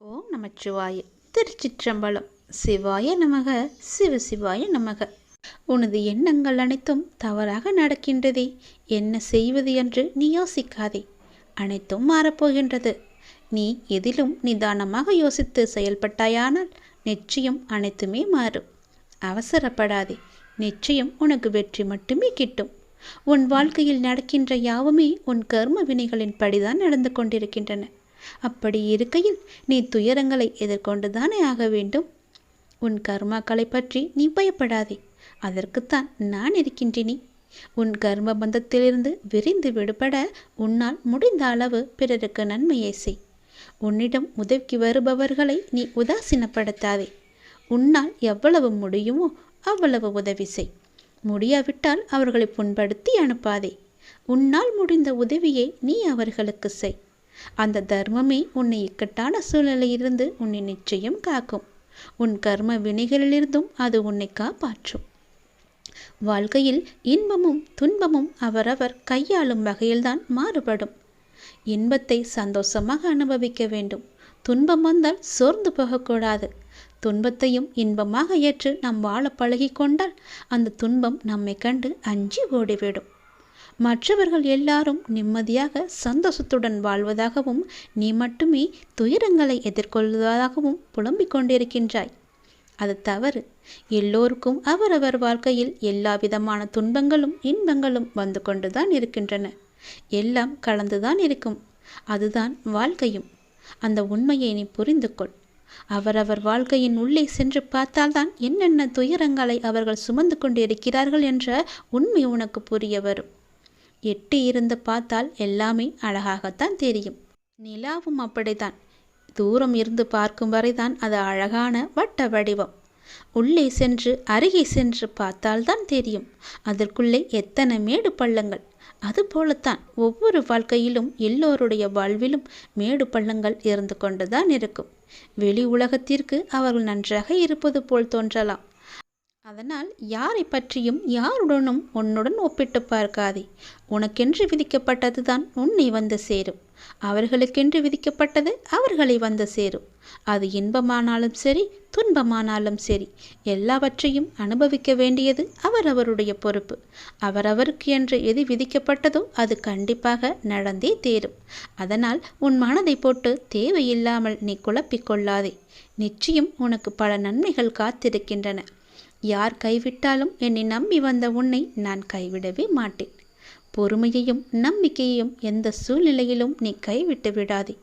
ஓம் நமச்சிவாய. திருச்சிற்றம்பலம். சிவாய நமக. சிவ சிவாய நமக. உனது எண்ணங்கள் அனைத்தும் தவறாக நடக்கின்றதே. என்ன செய்வது என்று நீ யோசிக்காதே. அனைத்தும் மாறப்போகின்றது. நீ எதிலும் நிதானமாக யோசித்து செயல்பட்டாயானால் நிச்சயம் அனைத்துமே மாறும். அவசரப்படாதே. நிச்சயம் உனக்கு வெற்றி மட்டுமே கிட்டும். உன் வாழ்க்கையில் நடக்கின்ற யாவுமே உன் கர்ம வினைகளின் படிதான் நடந்து கொண்டிருக்கின்றன. அப்படி இருக்கையில் நீ துயரங்களை எதிர்கொண்டுதானே ஆக வேண்டும்? உன் கர்மாக்களை பற்றி நீ பயப்படாதே. அதற்குத்தான் நான் இருக்கின்றேனே. உன் கர்ம பந்தத்திலிருந்து விரிந்து விடுபட உன்னால் முடிந்த அளவு பிறருக்கு நன்மையை செய். உன்னிடம் உதவிக்கு வருபவர்களை நீ உதாசீனப்படுத்தாதே. உன்னால் எவ்வளவு முடியுமோ அவ்வளவு உதவி செய். முடியாவிட்டால் அவர்களை புண்படுத்தி அனுப்பாதே. உன்னால் முடிந்த உதவியை நீ அவர்களுக்கு செய். அந்த தர்மமே உன்னை இக்கட்டான சூழ்நிலையிலிருந்து உன்னை நிச்சயம் காக்கும். உன் கர்ம வினைகளிலிருந்தும் அது உன்னை காப்பாற்றும். வாழ்க்கையில் இன்பமும் துன்பமும் அவரவர் கையாளும் வகையில்தான் மாறுபடும். இன்பத்தை சந்தோஷமாக அனுபவிக்க வேண்டும். துன்பம் வந்தால் சோர்ந்து போகக்கூடாது. துன்பத்தையும் இன்பமாக ஏற்று நாம் வாழ பழகி கொண்டால் அந்த துன்பம் நம்மை கண்டு அஞ்சி ஓடிவிடும். மற்றவர்கள் எல்லாரும் நிம்மதியாக சந்தோஷத்துடன் வாழ்வதாகவும் நீ மட்டுமே துயரங்களை எதிர்கொள்வதாகவும் புலம்பிக் கொண்டிருக்கின்றாய். அது தவறு. எல்லோருக்கும் அவரவர் வாழ்க்கையில் எல்லா விதமான துன்பங்களும் இன்பங்களும் வந்து கொண்டுதான் இருக்கின்றன. எல்லாம் கலந்துதான் இருக்கும். அதுதான் வாழ்க்கையும். அந்த உண்மையை நீ புரிந்து கொள். அவரவர் வாழ்க்கையின் உள்ளே சென்று பார்த்தால்தான் என்னென்ன துயரங்களை அவர்கள் சுமந்து கொண்டிருக்கிறார்கள் என்ற உண்மை உனக்கு புரிய வரும். எட்டி இருந்து பார்த்தால் எல்லாமே அழகாகத்தான் தெரியும். நிலாவும் அப்படித்தான். தூரம் இருந்து பார்க்கும் வரைதான் அது அழகான வட்ட வடிவம். உள்ளே சென்று அருகே சென்று பார்த்தால்தான் தெரியும். அதற்குள்ளே எத்தனை மேடு பள்ளங்கள். அதுபோலத்தான் ஒவ்வொரு வாழ்க்கையிலும் எல்லோருடைய வாழ்விலும் மேடு பள்ளங்கள் இருந்து கொண்டுதான் இருக்கும். வெளி உலகத்திற்கு அவர்கள் நன்றாக இருப்பது போல் தோன்றலாம். அதனால் யாரை பற்றியும் யாருடனும் உன்னுடன் ஒப்பிட்டு பார்க்காதே. உனக்கென்று விதிக்கப்பட்டது தான் உன்னை வந்து சேரும். அவர்களுக்கென்று விதிக்கப்பட்டது அவர்களை வந்து சேரும். அது இன்பமானாலும் சரி துன்பமானாலும் சரி எல்லாவற்றையும் அனுபவிக்க வேண்டியது அவரவருடைய பொறுப்பு. அவரவருக்கு என்று எது விதிக்கப்பட்டதோ அது கண்டிப்பாக நடந்தே தேரும். அதனால் உன் மனதை போட்டு தேவையில்லாமல் நீ குழப்பிக்கொள்ளாதே நிச்சயம் உனக்கு பல நன்மைகள் காத்திருக்கின்றன. யார் கைவிட்டாலும் என்னை நம்பி வந்த உன்னை நான் கைவிடவே மாட்டேன். பொறுமையையும் நம்பிக்கையையும் எந்த சூழ்நிலையிலும் நீ கைவிட்டு விடாதே.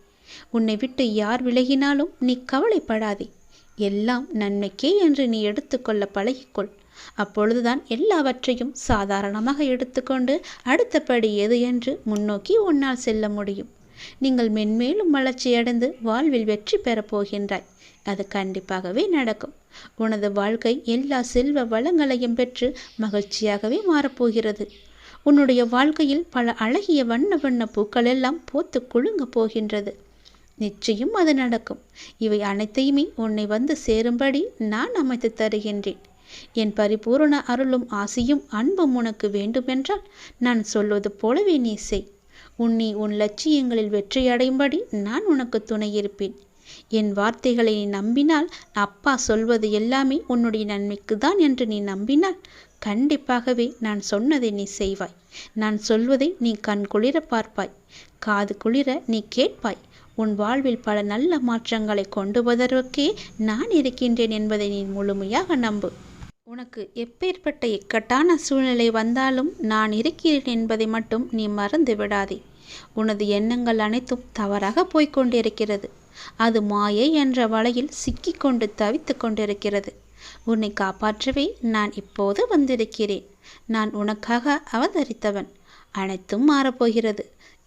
உன்னை விட்டு யார் விலகினாலும் நீ கவலைப்படாதே. எல்லாம் நன்மைக்கே என்று நீ எடுத்துக்கொள்ள பழகிக்கொள். அப்பொழுதுதான் எல்லாவற்றையும் சாதாரணமாக எடுத்துக்கொண்டு அடுத்தபடி எது என்று முன்னோக்கி உன்னால் செல்ல முடியும். நீங்கள் மென்மேலும் வளர்ச்சியடைந்து வாழ்வில் வெற்றி பெறப் போகின்றாய். அது கண்டிப்பாகவே நடக்கும். உனது வாழ்க்கை எல்லா செல்வ வளங்களையும் பெற்று மகிழ்ச்சியாகவே மாறப்போகிறது உன்னுடைய வாழ்க்கையில் பல அழகிய வண்ண வண்ண பூக்கள் எல்லாம் போத்து குலுங்க போகின்றது. நிச்சயம் அது நடக்கும். இவை அனைத்தையுமே உன்னை வந்து சேரும்படி நான் அமைத்து தருகின்றேன். என் பரிபூரண அருளும் ஆசையும் அன்பும் உனக்கு வேண்டுமென்றால் நான் சொல்வது போலவே நீ செய். உன்னை உன் லட்சியங்களில் வெற்றியடையும்படி நான் உனக்கு துணையிருப்பேன். என் வார்த்தைகளை நீ நம்பினால் அப்பா சொல்வது எல்லாமே உன்னுடைய நன்மைக்கு தான் என்று நீ நம்பினால் கண்டிப்பாகவே நான் சொன்னதை நீ செய்வாய். நான் சொல்வதை நீ கண் குளிர பார்ப்பாய். காது குளிர நீ கேட்பாய். உன் வாழ்வில் பல நல்ல மாற்றங்களை கொண்டு வருவதற்கே நான் இருக்கின்றேன் என்பதை நீ முழுமையாக நம்பு. உனக்கு எப்பேற்பட்ட இக்கட்டான சூழ்நிலை வந்தாலும் நான் இருக்கிறேன் என்பதை மட்டும் நீ மறந்து விடாதே. உனது எண்ணங்கள் அனைத்தும் தவறாக போய்கொண்டிருக்கிறது அது மாயை என்ற வலையில் சிக்கிக்கொண்டு தவித்து கொண்டிருக்கிறது. உன்னை காப்பாற்றவே நான் இப்போது வந்திருக்கிறேன். நான் உனக்காக அவதரித்தவன். அனைத்தும் மாறப்போகிறது.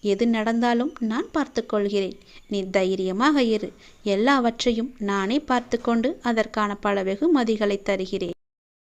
எது நடந்தாலும் நான் பார்த்துக்கொள்கிறேன். நீ தைரியமாக இரு. எல்லாவற்றையும் நானே பார்த்து கொண்டு அதற்கான பல வெகுமதிகளை தருகிறேன்.